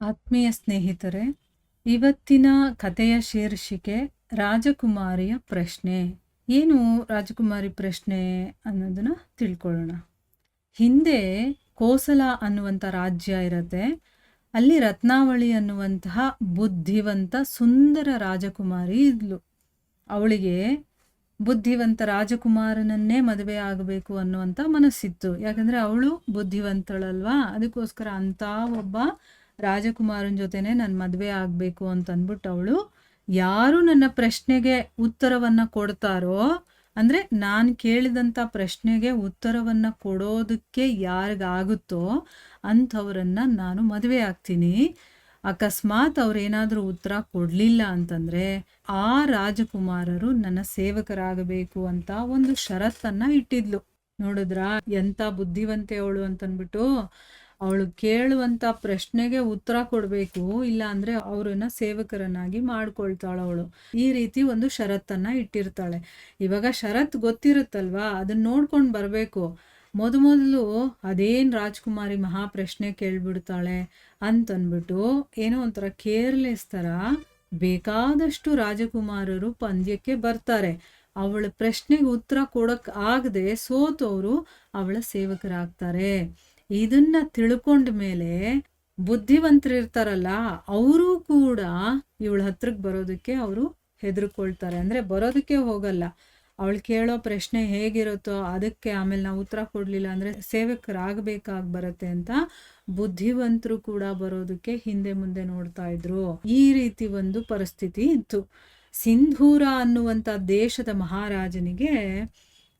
ಆತ್ಮೀಯ ಸ್ನೇಹಿತರೆ, ಇವತ್ತಿನ ಕಥೆಯ ಶೀರ್ಷಿಕೆ ರಾಜಕುಮಾರಿಯ ಪ್ರಶ್ನೆ. ಏನು ರಾಜಕುಮಾರಿ ಪ್ರಶ್ನೆ ಅನ್ನೋದನ್ನ ತಿಳ್ಕೊಳ್ಳೋಣ. ಹಿಂದೆ ಕೋಸಲ ಅನ್ನುವಂಥ ರಾಜ್ಯ ಇರುತ್ತೆ. ಅಲ್ಲಿ ರತ್ನಾವಳಿ ಅನ್ನುವಂತಹ ಬುದ್ಧಿವಂತ ಸುಂದರ ರಾಜಕುಮಾರಿ ಇದ್ಲು. ಅವಳಿಗೆ ಬುದ್ಧಿವಂತ ರಾಜಕುಮಾರನನ್ನೇ ಮದುವೆ ಆಗಬೇಕು ಅನ್ನುವಂಥ ಮನಸ್ಸಿತ್ತು. ಯಾಕಂದರೆ ಅವಳು ಬುದ್ಧಿವಂತಳಲ್ವಾ? ಅದಕ್ಕೋಸ್ಕರ ಅಂತ ಒಬ್ಬ ರಾಜಕುಮಾರನ ಜೊತೆನೆ ನಾನು ಮದುವೆ ಆಗಬೇಕು ಅಂತ ಅಂದ್ಬಿಟ್ಟು ಅವಳು, ಯಾರು ನನ್ನ ಪ್ರಶ್ನೆಗೆ ಉತ್ತರವನ್ನು ಕೊಡ್ತಾರೋ, ಅಂದ್ರೆ ನಾನು ಕೇಳಿದಂಥ ಪ್ರಶ್ನೆಗೆ ಉತ್ತರವನ್ನು ಕೊಡೋದಕ್ಕೆ ಯಾರಿಗಾಗುತ್ತೋ ಅಂಥವ್ರನ್ನ ನಾನು ಮದುವೆ ಆಗ್ತೀನಿ. ಅಕಸ್ಮಾತ್ ಅವ್ರೇನಾದ್ರೂ ಉತ್ತರ ಕೊಡಲಿಲ್ಲ ಅಂತಂದ್ರೆ ಆ ರಾಜಕುಮಾರರು ನನ್ನ ಸೇವಕರಾಗಬೇಕು ಅಂತ ಒಂದು ಷರತ್ತನ್ನು ಇಟ್ಟಿದ್ಲು. ನೋಡಿದ್ರ, ಎಂತ ಬುದ್ಧಿವಂತೆ ಅವಳು ಅಂತನ್ಬಿಟ್ಟು ಅವಳು ಕೇಳುವಂತ ಪ್ರಶ್ನೆಗೆ ಉತ್ತರ ಕೊಡಬೇಕು, ಇಲ್ಲ ಅಂದ್ರೆ ಅವ್ರನ್ನ ಸೇವಕರನ್ನಾಗಿ ಮಾಡ್ಕೊಳ್ತಾಳ ಅವಳು. ಈ ರೀತಿ ಒಂದು ಷರತ್ತನ್ನ ಇಟ್ಟಿರ್ತಾಳೆ. ಇವಾಗ ಷರತ್ ಗೊತ್ತಿರುತ್ತಲ್ವಾ? ಅದನ್ನ ನೋಡ್ಕೊಂಡು ಬರಬೇಕು. ಮೊದಮೊದಲು ಅದೇನ್ ರಾಜ್ಕುಮಾರಿ ಮಹಾ ಪ್ರಶ್ನೆ ಕೇಳ್ಬಿಡ್ತಾಳೆ ಅಂತನ್ಬಿಟ್ಟು ಏನೋ ಒಂಥರ ಕೇರ್ಲೆಸ್ ತರ ಬೇಕಾದಷ್ಟು ರಾಜಕುಮಾರರು ಪಂದ್ಯಕ್ಕೆ ಬರ್ತಾರೆ. ಅವಳ ಪ್ರಶ್ನೆಗೆ ಉತ್ತರ ಕೊಡಕ್ ಆಗದೆ ಸೋತವರು ಅವಳ ಸೇವಕರಾಗ್ತಾರೆ. ಇದನ್ನ ತಿಳ್ಕೊಂಡ ಮೇಲೆ ಬುದ್ಧಿವಂತರಿರ್ತಾರಲ್ಲ, ಅವರು ಕೂಡ ಇವಳ ಹತ್ರಕ್ಕೆ ಬರೋದಕ್ಕೆ ಅವರು ಹೆದರ್ಕೊಳ್ತಾರೆ. ಅಂದ್ರೆ ಬರೋದಕ್ಕೆ ಹೋಗಲ್ಲ. ಅವಳು ಕೇಳೋ ಪ್ರಶ್ನೆ ಹೇಗಿರುತ್ತೋ ಅದಕ್ಕೆ ಆಮೇಲೆ ನಾವು ಉತ್ತರ ಕೊಡಲಿಲ್ಲ ಅಂದ್ರೆ ಸೇವಕರಾಗಬೇಕಾಗಿ ಬರುತ್ತೆ ಅಂತ ಬುದ್ಧಿವಂತರು ಕೂಡ ಬರೋದಕ್ಕೆ ಹಿಂದೆ ಮುಂದೆ ನೋಡ್ತಾ ಇದ್ರು. ಈ ರೀತಿ ಒಂದು ಪರಿಸ್ಥಿತಿ ಇತ್ತು. ಸಿಂಧೂರ ಅನ್ನುವಂಥ ದೇಶದ ಮಹಾರಾಜನಿಗೆ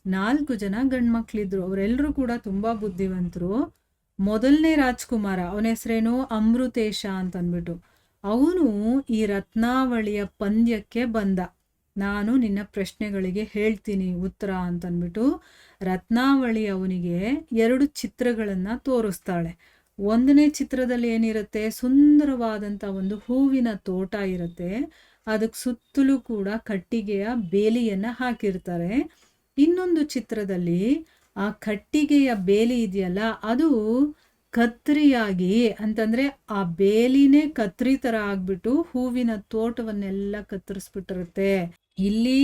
ನಾಲ್ಕು ಜನ ಗಂಡ್ಮಕ್ಳಿದ್ರು. ಅವರೆಲ್ಲರೂ ಕೂಡ ತುಂಬ ಬುದ್ಧಿವಂತರು. ಮೊದಲನೇ ರಾಜ್ಕುಮಾರ, ಅವನ ಹೆಸರೇನು? ಅಮೃತೇಶ ಅಂತ ಅಂದ್ಬಿಟ್ಟು ಅವನು ಈ ರತ್ನಾವಳಿಯ ಪಂದ್ಯಕ್ಕೆ ಬಂದ. ನಾನು ನಿನ್ನ ಪ್ರಶ್ನೆಗಳಿಗೆ ಹೇಳ್ತೀನಿ ಉತ್ತರ ಅಂತನ್ಬಿಟ್ಟು ರತ್ನಾವಳಿ ಅವನಿಗೆ ಎರಡು ಚಿತ್ರಗಳನ್ನು ತೋರಿಸ್ತಾಳೆ. ಒಂದನೇ ಚಿತ್ರದಲ್ಲಿ ಏನಿರುತ್ತೆ? ಸುಂದರವಾದಂಥ ಒಂದು ಹೂವಿನ ತೋಟ ಇರುತ್ತೆ. ಅದಕ್ಕೆ ಸುತ್ತಲೂ ಕೂಡ ಕಟ್ಟಿಗೆಯ ಬೇಲಿಯನ್ನ ಹಾಕಿರ್ತಾರೆ. ಇನ್ನೊಂದು ಚಿತ್ರದಲ್ಲಿ ಆ ಕಟ್ಟಿಗೆಯ ಬೇಲಿ ಇದೆಯಲ್ಲ, ಅದು ಕತ್ರಿಯಾಗಿ, ಅಂತಂದ್ರೆ ಆ ಬೇಲಿನೇ ಕತ್ರಿ ತರ ಆಗ್ಬಿಟ್ಟು ಹೂವಿನ ತೋಟವನ್ನೆಲ್ಲ ಕತ್ತರಿಸ್ಬಿಟ್ಟಿರುತ್ತೆ. ಇಲ್ಲಿ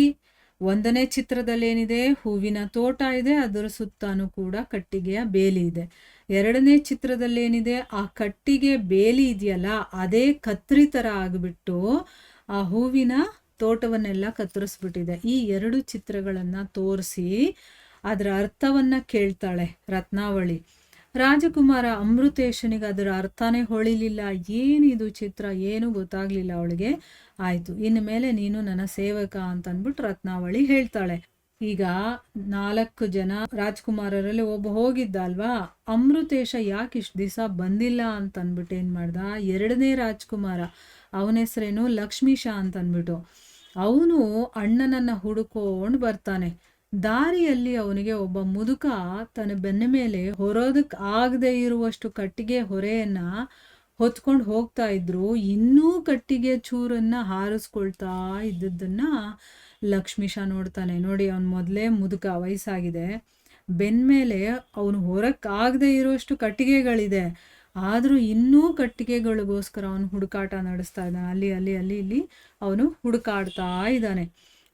ಒಂದನೇ ಚಿತ್ರದಲ್ಲಿ ಏನಿದೆ ಹೂವಿನ ತೋಟ ಇದೆ, ಅದರ ಸುತ್ತಾನು ಕೂಡ ಕಟ್ಟಿಗೆಯ ಬೇಲಿ ಇದೆ. ಎರಡನೇ ಚಿತ್ರದಲ್ಲಿ ಏನಿದೆ ಆ ಕಟ್ಟಿಗೆ ಬೇಲಿ ಇದೆಯಲ್ಲ, ಅದೇ ಕತ್ರಿ ತರ ಆಗಿಬಿಟ್ಟು ಆ ಹೂವಿನ ತೋಟವನ್ನೆಲ್ಲ ಕತ್ತರಿಸ್ಬಿಟ್ಟಿದೆ. ಈ ಎರಡು ಚಿತ್ರಗಳನ್ನ ತೋರಿಸಿ ಅದರ ಅರ್ಥವನ್ನ ಕೇಳ್ತಾಳೆ ರತ್ನಾವಳಿ. ರಾಜಕುಮಾರ ಅಮೃತೇಶನಿಗೆ ಅದರ ಅರ್ಥನೇ ಹೊಳಿಲಿಲ್ಲ. ಏನಿದು ಚಿತ್ರ? ಏನು ಗೊತ್ತಾಗ್ಲಿಲ್ಲ ಅವಳಿಗೆ. ಆಯ್ತು, ಇನ್ನು ಮೇಲೆ ನೀನು ನನ್ನ ಸೇವಕ ಅಂತ ಅಂದ್ಬಿಟ್ಟು ರತ್ನಾವಳಿ ಹೇಳ್ತಾಳೆ. ಈಗ ನಾಲ್ಕು ಜನ ರಾಜ್ಕುಮಾರರಲ್ಲಿ ಒಬ್ಬ ಹೋಗಿದ್ದ ಅಲ್ವಾ ಅಮೃತೇಶ ಯಾಕೆ ಇಷ್ಟು ದಿವಸ ಬಂದಿಲ್ಲ ಅಂತ ಅಂದ್ಬಿಟ್ಟು ಏನ್ ಮಾಡ್ದ? ಎರಡನೇ ರಾಜ್ಕುಮಾರ, ಅವನ ಹೆಸರೇನು ಲಕ್ಷ್ಮೀಶ ಅಂತ ಅಂದ್ಬಿಟ್ಟು ಅವನು ಅಣ್ಣನನ್ನ ಹುಡುಕೊಂಡು ಬರ್ತಾನೆ. ದಾರಿಯಲ್ಲಿ ಅವನಿಗೆ ಒಬ್ಬ ಮುದುಕ ತನ್ನ ಬೆನ್ನ ಮೇಲೆ ಹೊರೋದಕ್ಕೆ ಆಗದೆ ಇರುವಷ್ಟು ಕಟ್ಟಿಗೆ ಹೊರೆಯನ್ನ ಹೊತ್ಕೊಂಡು ಹೋಗ್ತಾ ಇದ್ರು. ಇನ್ನೂ ಕಟ್ಟಿಗೆ ಚೂರನ್ನ ಹಾರಿಸ್ಕೊಳ್ತಾ ಇದ್ದದ್ದನ್ನು ಲಕ್ಷ್ಮೀಶ ನೋಡ್ತಾನೆ. ನೋಡಿ, ಅವನು ಮೊದಲೇ ಮುದುಕ ವಯಸ್ಸಾಗಿದೆ. ಬೆನ್ಮೇಲೆ ಅವನು ಹೊರಕ್ ಆಗದೆ ಇರುವಷ್ಟು ಕಟ್ಟಿಗೆಗಳಿದೆ. ಆದರೂ ಇನ್ನೂ ಕಟ್ಟಿಗೆಗಳಿಗೋಸ್ಕರ ಅವನು ಹುಡುಕಾಟ ನಡೆಸ್ತಾ ಇದ್ದಾನೆ. ಅಲ್ಲಿ ಅಲ್ಲಿ ಅಲ್ಲಿ ಇಲ್ಲಿ ಅವನು ಹುಡುಕಾಡ್ತಾ ಇದ್ದಾನೆ.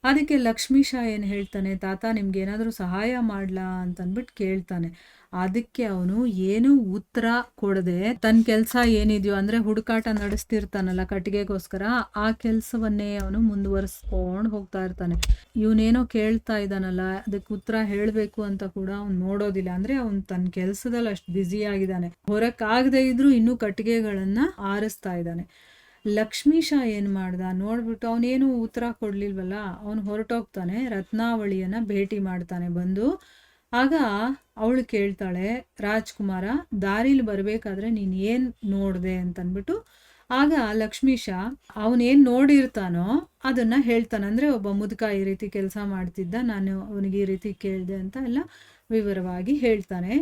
ಅದಕ್ಕೆ ಲಕ್ಷ್ಮೀಶ ಏನು ಹೇಳ್ತಾನೆ, ತಾತ, ನಿಮ್ಗೆ ಏನಾದರೂ ಸಹಾಯ ಮಾಡ್ಲಾ? ಅಂತ ಅಂದ್ಬಿಟ್ಟು ಕೇಳ್ತಾನೆ. ಅದಕ್ಕೆ ಅವನು ಏನು ಉತ್ತರ ಕೊಡದೆ. ತನ್ನ ಕೆಲಸ ಏನಿದೆಯೋ, ಅಂದ್ರೆ ಹುಡುಕಾಟ ನಡೆಸ್ತಿರ್ತಾನಲ್ಲ ಕಟ್ಟಿಗೆಗೋಸ್ಕರ, ಆ ಕೆಲಸವನ್ನೇ ಅವನು ಮುಂದುವರಿಸ್ಕೊಂಡು ಹೋಗ್ತಾ ಇರ್ತಾನೆ. ಇವನೇನೋ ಕೇಳ್ತಾ ಇದ್ದಾನಲ್ಲ, ಅದಕ್ಕೆ ಉತ್ತರ ಹೇಳಬೇಕು ಅಂತ ಕೂಡ ಅವ್ನು ನೋಡೋದಿಲ್ಲ. ಅಂದ್ರೆ ಅವ್ನು ತನ್ನ ಕೆಲಸದಲ್ಲಿ ಅಷ್ಟು ಬ್ಯುಸಿ ಆಗಿದ್ದಾನೆ. ಹೊರಕ್ಕಾಗದೇ ಇದ್ರೂ ಇನ್ನೂ ಕಟ್ಟಿಗೆಗಳನ್ನ ಆರಿಸ್ತಾ ಇದ್ದಾನೆ. ಲಕ್ಷ್ಮೀಶ ಏನು ಮಾಡ್ದ? ನೋಡ್ಬಿಟ್ಟು ಅವನೇನು ಉತ್ತರ ಕೊಡ್ಲಿಲ್ವಲ್ಲ? ಅವನು ಹೊರಟೋಗ್ತಾನೆ, ರತ್ನಾವಳಿಯನ್ನ ಭೇಟಿ ಮಾಡ್ತಾನೆ ಬಂದು. ಆಗ ಅವಳು ಕೇಳ್ತಾಳೆ, ರಾಜ್ಕುಮಾರ, ದಾರಿಲಿ ಬರಬೇಕಾದ್ರೆ ನೀನು ಏನು ನೋಡಿದೆ? ಅಂತನ್ಬಿಟ್ಟು. ಆಗ ಲಕ್ಷ್ಮೀಶ ಅವನೇನ್ ನೋಡಿರ್ತಾನೋ ಅದನ್ನ ಹೇಳ್ತಾನೆ. ಅಂದ್ರೆ ಒಬ್ಬ ಮುದುಕ ಈ ರೀತಿ ಕೆಲಸ ಮಾಡ್ತಿದ್ದ, ನಾನು ಅವನಿಗೆ ಈ ರೀತಿ ಕೇಳಿದೆ ಅಂತ ಎಲ್ಲ ವಿವರವಾಗಿ ಹೇಳ್ತಾನೆ.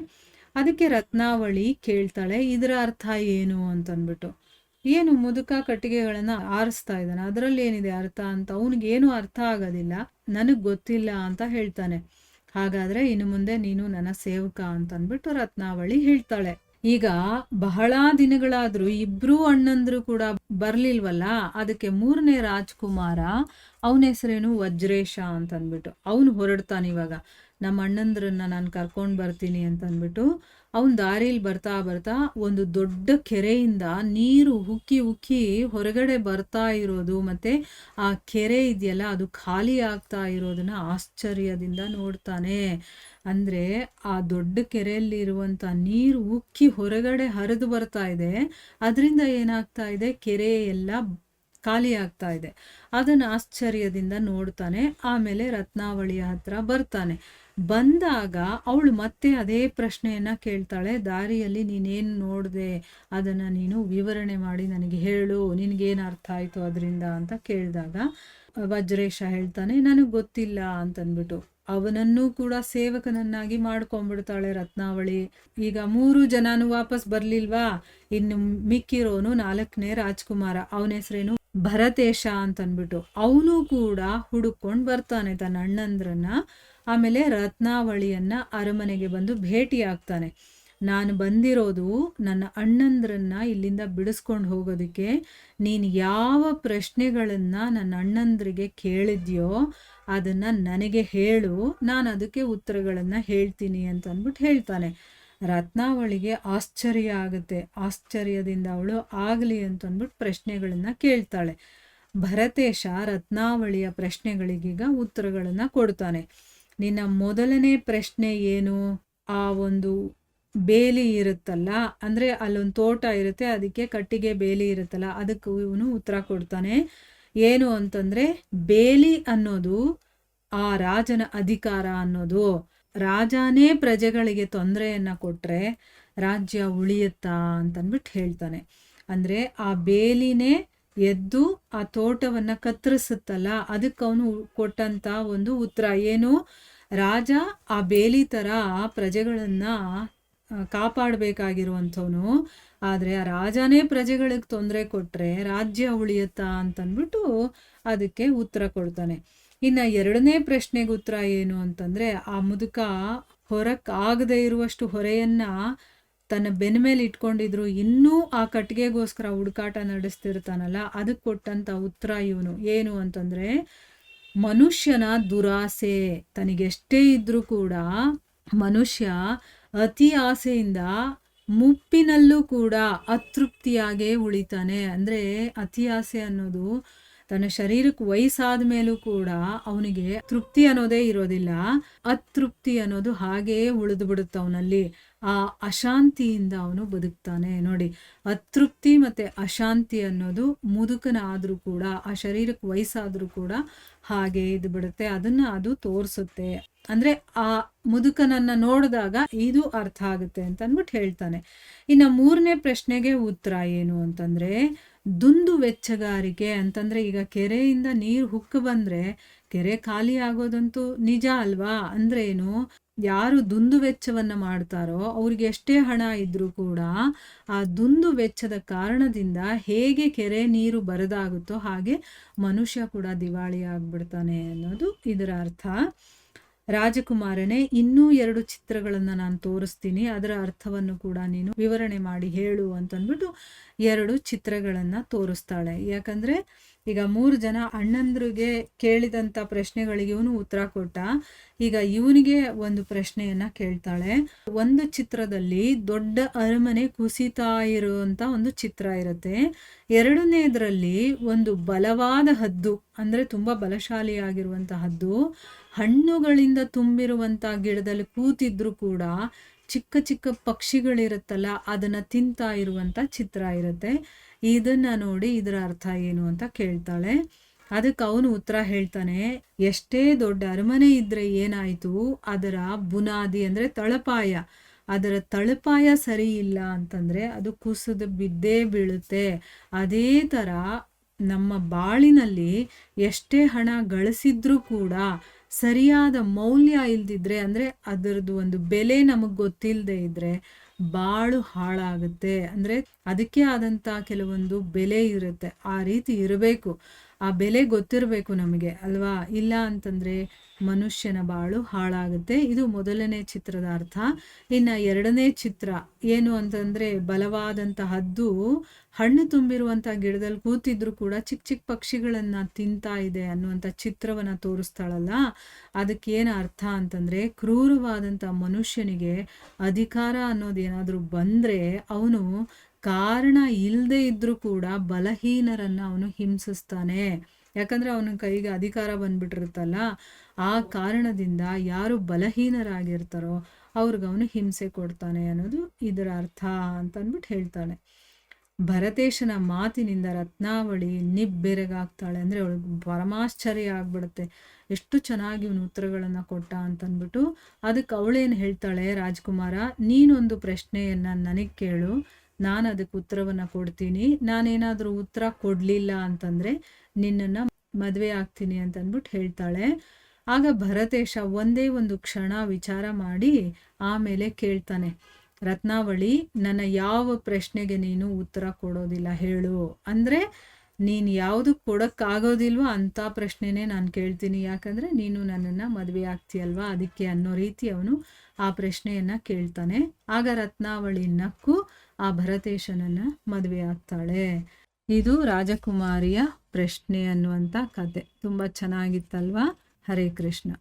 ಅದಕ್ಕೆ ರತ್ನಾವಳಿ ಕೇಳ್ತಾಳೆ, ಇದರ ಅರ್ಥ ಏನು? ಅಂತನ್ಬಿಟ್ಟು. ಏನು ಮುದುಕ ಕಟ್ಟಿಗೆಗಳನ್ನ ಆರಿಸ್ತಾ ಇದ್ದಾನೆ? ಅದರಲ್ಲಿ ಏನಿದೆ ಅರ್ಥ ಅಂತ ಅವನಿಗೆ ಏನು ಅರ್ಥ ಆಗೋದಿಲ್ಲ, ನನಗ್ ಗೊತ್ತಿಲ್ಲ ಅಂತ ಹೇಳ್ತಾನೆ. ಹಾಗಾದ್ರೆ ಇನ್ನು ಮುಂದೆ ನೀನು ನನ್ನ ಸೇವಕ ಅಂತ ಅಂದ್ಬಿಟ್ಟು ರತ್ನಾವಳಿ ಹೇಳ್ತಾಳೆ. ಈಗ ಬಹಳ ದಿನಗಳಾದ್ರೂ ಇಬ್ರು ಅಣ್ಣಂದ್ರು ಕೂಡ ಬರ್ಲಿಲ್ವಲ್ಲ? ಅದಕ್ಕೆ ಮೂರನೇ ರಾಜ್ಕುಮಾರ ಅವನ ಹೆಸರೇನು ವಜ್ರೇಶ ಅಂತ ಅಂದ್ಬಿಟ್ಟು. ಅವನು ಹೊರಡ್ತಾನೆ ಇವಾಗ. ನಮ್ಮ ಅಣ್ಣಂದ್ರನ್ನ ನಾನು ಕರ್ಕೊಂಡು ಬರ್ತೀನಿ ಅಂತ ಅಂದ್ಬಿಟ್ಟು ಅವನ ದಾರಿಲಿ ಬರ್ತಾ ಬರ್ತಾ ಒಂದು ದೊಡ್ಡ ಕೆರೆಯಿಂದ ನೀರು ಉಕ್ಕಿ ಉಕ್ಕಿ ಹೊರಗಡೆ ಬರ್ತಾ ಇರೋದು ಮತ್ತೆ ಆ ಕೆರೆ ಇದೆಯಲ್ಲ, ಅದು ಖಾಲಿ ಆಗ್ತಾ ಇರೋದನ್ನ ಆಶ್ಚರ್ಯದಿಂದ ನೋಡ್ತಾನೆ. ಅಂದ್ರೆ ಆ ದೊಡ್ಡ ಕೆರೆಯಲ್ಲಿ ಇರುವಂತ ನೀರು ಉಕ್ಕಿ ಹೊರಗಡೆ ಹರಿದು ಬರ್ತಾ ಇದೆ. ಅದರಿಂದ ಏನಾಗ್ತಾ ಇದೆ? ಕೆರೆ ಎಲ್ಲ ಖಾಲಿ ಆಗ್ತಾ ಇದೆ. ಅದನ್ನ ಆಶ್ಚರ್ಯದಿಂದ ನೋಡ್ತಾನೆ. ಆಮೇಲೆ ರತ್ನಾವಳಿಯ ಹತ್ರ ಬರ್ತಾನೆ. ಬಂದಾಗ ಅವಳು ಮತ್ತೆ ಅದೇ ಪ್ರಶ್ನೆಯನ್ನ ಕೇಳ್ತಾಳೆ, ದಾರಿಯಲ್ಲಿ ನೀನೇನು ನೋಡಿದೆ? ಅದನ್ನ ನೀನು ವಿವರಣೆ ಮಾಡಿ ನನಗೆ ಹೇಳು, ನಿನಗೇನು ಅರ್ಥ ಆಯ್ತು ಅದರಿಂದ? ಅಂತ ಕೇಳಿದಾಗ, ವಜ್ರೇಶ ಹೇಳ್ತಾನೆ, ನನಗೆ ಗೊತ್ತಿಲ್ಲ ಅಂತಂದ್ಬಿಟ್ಟು ಅವನನ್ನು ಕೂಡ ಸೇವಕನನ್ನಾಗಿ ಮಾಡ್ಕೊಂಡ್ಬಿಡ್ತಾಳೆ ರತ್ನಾವಳಿ. ಈಗ ಮೂರು ಜನನು ವಾಪಸ್ ಬರ್ಲಿಲ್ವಾ? ಇನ್ನು ಮಿಕ್ಕಿರೋನು ನಾಲ್ಕನೇ ರಾಜ್ಕುಮಾರ. ಅವನ ಹೆಸರೇನು ಭರತೇಶ ಅಂದ್ಬಿಟ್ಟು ಅವನು ಕೂಡ ಹುಡುಕೊಂಡು ಬರ್ತಾನೆ ತನ್ನ ಅಣ್ಣಂದ್ರನ್ನ. ಆಮೇಲೆ ರತ್ನಾವಳಿಯನ್ನ ಅರಮನೆಗೆ ಬಂದು ಭೇಟಿ ಆಗ್ತಾನೆ. ನಾನು ಬಂದಿರೋದು ನನ್ನ ಅಣ್ಣಂದ್ರನ್ನ ಇಲ್ಲಿಂದ ಬಿಡಿಸ್ಕೊಂಡು ಹೋಗೋದಕ್ಕೆ. ನೀನು ಯಾವ ಪ್ರಶ್ನೆಗಳನ್ನ ನನ್ನ ಅಣ್ಣಂದ್ರಿಗೆ ಕೇಳಿದ್ಯೋ ಅದನ್ನ ನನಗೆ ಹೇಳು. ನಾನು ಅದಕ್ಕೆ ಉತ್ತರಗಳನ್ನ ಹೇಳ್ತೀನಿ ಅಂತ ಅಂದ್ಬಿಟ್ಟು ಹೇಳ್ತಾನೆ. ರತ್ನಾವಳಿಗೆ ಆಶ್ಚರ್ಯ ಆಗುತ್ತೆ. ಆಶ್ಚರ್ಯದಿಂದ ಅವಳು ಆಗಲಿ ಅಂತಂದ್ಬಿಟ್ಟು ಪ್ರಶ್ನೆಗಳನ್ನು ಕೇಳ್ತಾಳೆ. ಭರತೇಶ ರತ್ನಾವಳಿಯ ಪ್ರಶ್ನೆಗಳಿಗೀಗ ಉತ್ತರಗಳನ್ನು ಕೊಡ್ತಾನೆ. ನಿನ್ನ ಮೊದಲನೇ ಪ್ರಶ್ನೆ ಏನು? ಆ ಒಂದು ಬೇಲಿ ಇರುತ್ತಲ್ಲ, ಅಂದ್ರೆ ಅಲ್ಲೊಂದು ತೋಟ ಇರುತ್ತೆ, ಅದಕ್ಕೆ ಕಟ್ಟಿಗೆ ಬೇಲಿ ಇರುತ್ತಲ್ಲ, ಅದಕ್ಕೆ ಇವನು ಉತ್ತರ ಕೊಡ್ತಾನೆ. ಏನು ಅಂತಂದ್ರೆ, ಬೇಲಿ ಅನ್ನೋದು ಆ ರಾಜನ ಅಧಿಕಾರ ಅನ್ನೋದು. ರಾಜನೇ ಪ್ರಜೆಗಳಿಗೆ ತೊಂದರೆಯನ್ನು ಕೊಟ್ಟರೆ ರಾಜ್ಯ ಉಳಿಯುತ್ತಾ ಅಂತನ್ಬಿಟ್ಟು ಹೇಳ್ತಾನೆ. ಅಂದರೆ ಆ ಬೇಲಿನೇ ಎದ್ದು ಆ ತೋಟವನ್ನು ಕತ್ತರಿಸುತ್ತಲ್ಲ, ಅದಕ್ಕೆ ಅವನು ಕೊಟ್ಟಂತ ಒಂದು ಉತ್ತರ. ಏನು? ರಾಜ ಆ ಬೇಲಿ ಥರ ಪ್ರಜೆಗಳನ್ನ ಕಾಪಾಡಬೇಕಾಗಿರುವಂಥವನು. ಆದರೆ ಆ ರಾಜನೇ ಪ್ರಜೆಗಳಿಗೆ ತೊಂದರೆ ಕೊಟ್ಟರೆ ರಾಜ್ಯ ಉಳಿಯುತ್ತಾ ಅಂತನ್ಬಿಟ್ಟು ಅದಕ್ಕೆ ಉತ್ತರ ಕೊಡ್ತಾನೆ. ಇನ್ನು ಎರಡನೇ ಪ್ರಶ್ನೆಗೆ ಉತ್ತರ ಏನು ಅಂತಂದರೆ, ಆ ಮುದುಕ ಹೊರಕ್ಕಾಗದೆ ಇರುವಷ್ಟು ಹೊರೆಯನ್ನ ತನ್ನ ಬೆನ್ನ ಮೇಲೆ ಇಟ್ಕೊಂಡಿದ್ರು, ಇನ್ನೂ ಆ ಕಟ್ಟಿಗೆಗೋಸ್ಕರ ಹುಡುಕಾಟ ನಡೆಸ್ತಿರ್ತಾನಲ್ಲ ಅದಕ್ಕೆ ಕೊಟ್ಟಂತ ಉತ್ತರ ಇವನು. ಏನು ಅಂತಂದ್ರೆ, ಮನುಷ್ಯನ ದುರಾಸೆ ತನಗೆಷ್ಟೇ ಇದ್ರೂ ಕೂಡ ಮನುಷ್ಯ ಅತಿ ಆಸೆಯಿಂದ ಮುಪ್ಪಿನಲ್ಲೂ ಕೂಡ ಅತೃಪ್ತಿಯಾಗೇ ಉಳಿತಾನೆ. ಅಂದರೆ ಅತಿ ಆಸೆ ಅನ್ನೋದು ತನ್ನ ಶರೀರಕ್ಕೆ ವಯಸ್ಸಾದ ಮೇಲೂ ಕೂಡ ಅವನಿಗೆ ತೃಪ್ತಿ ಅನ್ನೋದೇ ಇರೋದಿಲ್ಲ. ಅತೃಪ್ತಿ ಅನ್ನೋದು ಹಾಗೇ ಉಳಿದು ಬಿಡುತ್ತೆ ಅವನಲ್ಲಿ. ಆ ಅಶಾಂತಿಯಿಂದ ಅವನು ಬದುಕ್ತಾನೆ. ನೋಡಿ, ಅತೃಪ್ತಿ ಮತ್ತೆ ಅಶಾಂತಿ ಅನ್ನೋದು ಮುದುಕನ ಆದ್ರೂ ಕೂಡ, ಆ ಶರೀರಕ್ಕೆ ವಯಸ್ಸಾದ್ರೂ ಕೂಡ ಹಾಗೆ ಇದು ಬಿಡುತ್ತೆ. ಅದನ್ನ ಅದು ತೋರಿಸುತ್ತೆ. ಅಂದ್ರೆ ಆ ಮುದುಕನನ್ನ ನೋಡಿದಾಗ ಇದು ಅರ್ಥ ಆಗುತ್ತೆ ಅಂತ ಅಂದ್ಬಿಟ್ಟು ಹೇಳ್ತಾನೆ. ಇನ್ನು ಮೂರನೇ ಪ್ರಶ್ನೆಗೆ ಉತ್ತರ ಏನು ಅಂತಂದ್ರೆ, ದುಂದು ವೆಚ್ಚಗಾರಿಕೆ ಅಂತಂದ್ರೆ ಈಗ ಕೆರೆಯಿಂದ ನೀರು ಹುಕ್ಕ ಬಂದ್ರೆ, ಕೆರೆ ಖಾಲಿ ಆಗೋದಂತೂ ನಿಜ ಅಲ್ವಾ? ಅಂದ್ರೆ ಏನು ಯಾರು ದುಂದು ವೆಚ್ಚವನ್ನು ಮಾಡ್ತಾರೋ ಅವ್ರಿಗೆ ಎಷ್ಟೇ ಹಣ ಇದ್ರೂ ಕೂಡ ಆ ದುಂದು ವೆಚ್ಚದ ಕಾರಣದಿಂದ ಹೇಗೆ ಕೆರೆ ನೀರು ಬರದಾಗುತ್ತೋ ಹಾಗೆ ಮನುಷ್ಯ ಕೂಡ ದಿವಾಳಿ ಆಗ್ಬಿಡ್ತಾನೆ ಅನ್ನೋದು ಇದರ ಅರ್ಥ. ರಾಜಕುಮಾರನೇ, ಇನ್ನೂ ಎರಡು ಚಿತ್ರಗಳನ್ನು ನಾನು ತೋರಿಸ್ತೀನಿ. ಅದರ ಅರ್ಥವನ್ನು ಕೂಡ ನೀನು ವಿವರಣೆ ಮಾಡಿ ಹೇಳು ಅಂತಂದ್ಬಿಟ್ಟು ಎರಡು ಚಿತ್ರಗಳನ್ನು ತೋರಿಸ್ತಾಳೆ. ಯಾಕಂದ್ರೆ ಈಗ ಮೂರು ಜನ ಅಣ್ಣಂದ್ರಿಗೆ ಕೇಳಿದಂತ ಪ್ರಶ್ನೆಗಳಿಗೆ ಇವನು ಉತ್ತರ ಕೊಟ್ಟ. ಈಗ ಇವನಿಗೆ ಒಂದು ಪ್ರಶ್ನೆಯನ್ನ ಕೇಳ್ತಾಳೆ. ಒಂದು ಚಿತ್ರದಲ್ಲಿ ದೊಡ್ಡ ಅರಮನೆ ಕುಸಿತಾ ಇರುವಂತ ಒಂದು ಚಿತ್ರ ಇರುತ್ತೆ. ಎರಡನೇದರಲ್ಲಿ ಒಂದು ಬಲವಾದ ಹದ್ದು, ಅಂದ್ರೆ ತುಂಬಾ ಬಲಶಾಲಿಯಾಗಿರುವಂತ ಹದ್ದು, ಹಣ್ಣುಗಳಿಂದ ತುಂಬಿರುವಂತ ಗಿಡದಲ್ಲಿ ಕೂತಿದ್ರು ಕೂಡ ಚಿಕ್ಕ ಚಿಕ್ಕ ಪಕ್ಷಿಗಳಿರುತ್ತಲ್ಲ, ಅದನ್ನ ತಿಂತಾ ಇರುವಂತ ಚಿತ್ರ ಇರುತ್ತೆ. ಇದನ್ನ ನೋಡಿ ಇದರ ಅರ್ಥ ಏನು ಅಂತ ಕೇಳ್ತಾಳೆ. ಅದಕ್ಕೆ ಅವನು ಉತ್ತರ ಹೇಳ್ತಾನೆ, ಎಷ್ಟೇ ದೊಡ್ಡ ಅರಮನೆ ಇದ್ರೆ ಏನಾಯಿತು? ಅದರ ಬುನಾದಿ ಅಂದ್ರೆ ತಳಪಾಯ. ಅದರ ತಳಪಾಯ ಸರಿ ಇಲ್ಲ ಅಂತಂದ್ರೆ ಅದು ಕುಸಿದು ಬಿದ್ದೇ ಬೀಳುತ್ತೆ. ಅದೇ ತರ ನಮ್ಮ ಬಾಳಿನಲ್ಲಿ ಎಷ್ಟೇ ಹಣ ಗಳಿಸಿದ್ರೂ ಕೂಡ ಸರಿಯಾದ ಮೌಲ್ಯ ಇಲ್ದಿದ್ರೆ ಅಂದ್ರೆ ಅದರದ್ದು ಒಂದು ಬೆಲೆ ನಮಗೆ ಗೊತ್ತಿಲ್ಲದೆ ಇದ್ರೆ ಬಾಳು ಹಾಳಾಗುತ್ತೆ. ಅಂದ್ರೆ ಅದಕ್ಕೆ ಆದಂತ ಕೆಲವೊಂದು ಬೆಲೆ ಇರುತ್ತೆ. ಆ ರೀತಿ ಇರಬೇಕು. ಆ ಬೆಲೆ ಗೊತ್ತಿರಬೇಕು ನಮಗೆ, ಅಲ್ವಾ? ಇಲ್ಲ ಅಂತಂದರೆ ಮನುಷ್ಯನ ಬಾಳು ಹಾಳಾಗುತ್ತೆ. ಇದು ಮೊದಲನೇ ಚಿತ್ರದ ಅರ್ಥ. ಇನ್ನು ಎರಡನೇ ಚಿತ್ರ ಏನು ಅಂತಂದರೆ ಬಲವಾದಂಥ ಹದ್ದು ಹಣ್ಣು ತುಂಬಿರುವಂಥ ಗಿಡದಲ್ಲಿ ಕೂತಿದ್ರು ಕೂಡ ಚಿಕ್ಕ ಚಿಕ್ಕ ಪಕ್ಷಿಗಳನ್ನು ತಿಂತಾ ಇದೆ ಅನ್ನುವಂಥ ಚಿತ್ರವನ್ನು ತೋರಿಸ್ತಾಳಲ್ಲ? ಅದಕ್ಕೆ ಏನು ಅರ್ಥ ಅಂತಂದರೆ ಕ್ರೂರವಾದಂಥ ಮನುಷ್ಯನಿಗೆ ಅಧಿಕಾರ ಅನ್ನೋದೇನಾದರೂ ಬಂದರೆ ಅವನು ಕಾರಣ ಇಲ್ಲದೆ ಇದ್ದರೂ ಕೂಡ ಬಲಹೀನರನ್ನು ಅವನು ಹಿಂಸಿಸ್ತಾನೆ. ಯಾಕಂದರೆ ಅವನ ಕೈಗೆ ಅಧಿಕಾರ ಬಂದ್ಬಿಟ್ಟಿರುತ್ತಲ್ಲ, ಆ ಕಾರಣದಿಂದ ಯಾರು ಬಲಹೀನರಾಗಿರ್ತಾರೋ ಅವ್ರಿಗೆ ಅವನು ಹಿಂಸೆ ಕೊಡ್ತಾನೆ ಅನ್ನೋದು ಇದರ ಅರ್ಥ ಅಂತ ಅಂದ್ಬಿಟ್ಟು ಹೇಳ್ತಾಳೆ. ಭರತೇಶನ ಮಾತಿನಿಂದ ರತ್ನಾವಳಿ ನಿಬ್ಬೆರಗಾಗ್ತಾಳೆ. ಅಂದರೆ ಅವಳಿಗೆ ಪರಮಾಶ್ಚರ್ಯ ಆಗ್ಬಿಡುತ್ತೆ. ಎಷ್ಟು ಚೆನ್ನಾಗಿ ಇವನು ಉತ್ತರಗಳನ್ನು ಕೊಟ್ಟ ಅಂತಂದ್ಬಿಟ್ಟು ಅದಕ್ಕೆ ಅವಳೇನು ಹೇಳ್ತಾಳೆ, ರಾಜ್ಕುಮಾರ, ನೀನೊಂದು ಪ್ರಶ್ನೆಯನ್ನು ನನಗೆ ಕೇಳು. ನಾನು ಅದಕ್ಕೆ ಉತ್ತರವನ್ನು ಕೊಡ್ತೀನಿ. ನಾನೇನಾದರೂ ಉತ್ತರ ಕೊಡಲಿಲ್ಲ ಅಂತಂದರೆ ನಿನ್ನನ್ನು ಮದುವೆ ಆಗ್ತೀನಿ ಅಂತಂದ್ಬಿಟ್ಟು ಹೇಳ್ತಾಳೆ. ಆಗ ಭರತೇಶ ಒಂದೇ ಒಂದು ಕ್ಷಣ ವಿಚಾರ ಮಾಡಿ ಆಮೇಲೆ ಕೇಳ್ತಾನೆ, ರತ್ನಾವಳಿ, ನನ್ನ ಯಾವ ಪ್ರಶ್ನೆಗೆ ನೀನು ಉತ್ತರ ಕೊಡೋದಿಲ್ಲ ಹೇಳು. ಅಂದರೆ ನೀನು ಯಾವುದು ಕೊಡೋಕ್ಕಾಗೋದಿಲ್ವೋ ಅಂಥ ಪ್ರಶ್ನೆನೇ ನಾನು ಕೇಳ್ತೀನಿ. ಯಾಕಂದರೆ ನೀನು ನನ್ನನ್ನು ಮದುವೆ ಆಗ್ತೀಯಲ್ವಾ? ಅದಕ್ಕೆ ಅನ್ನೋ ರೀತಿ ಅವನು ಆ ಪ್ರಶ್ನೆಯನ್ನು ಕೇಳ್ತಾನೆ. ಆಗ ರತ್ನಾವಳಿ ನಕ್ಕು ಆ ಭರತೇಶನನ್ನು ಮದುವೆ ಆಗ್ತಾಳೆ. ಇದು ರಾಜಕುಮಾರಿಯ ಪ್ರಶ್ನೆ ಅನ್ನುವಂಥ ಕತೆ. ತುಂಬ ಚೆನ್ನಾಗಿತ್ತಲ್ವಾ? ಹರೇ ಕೃಷ್ಣ.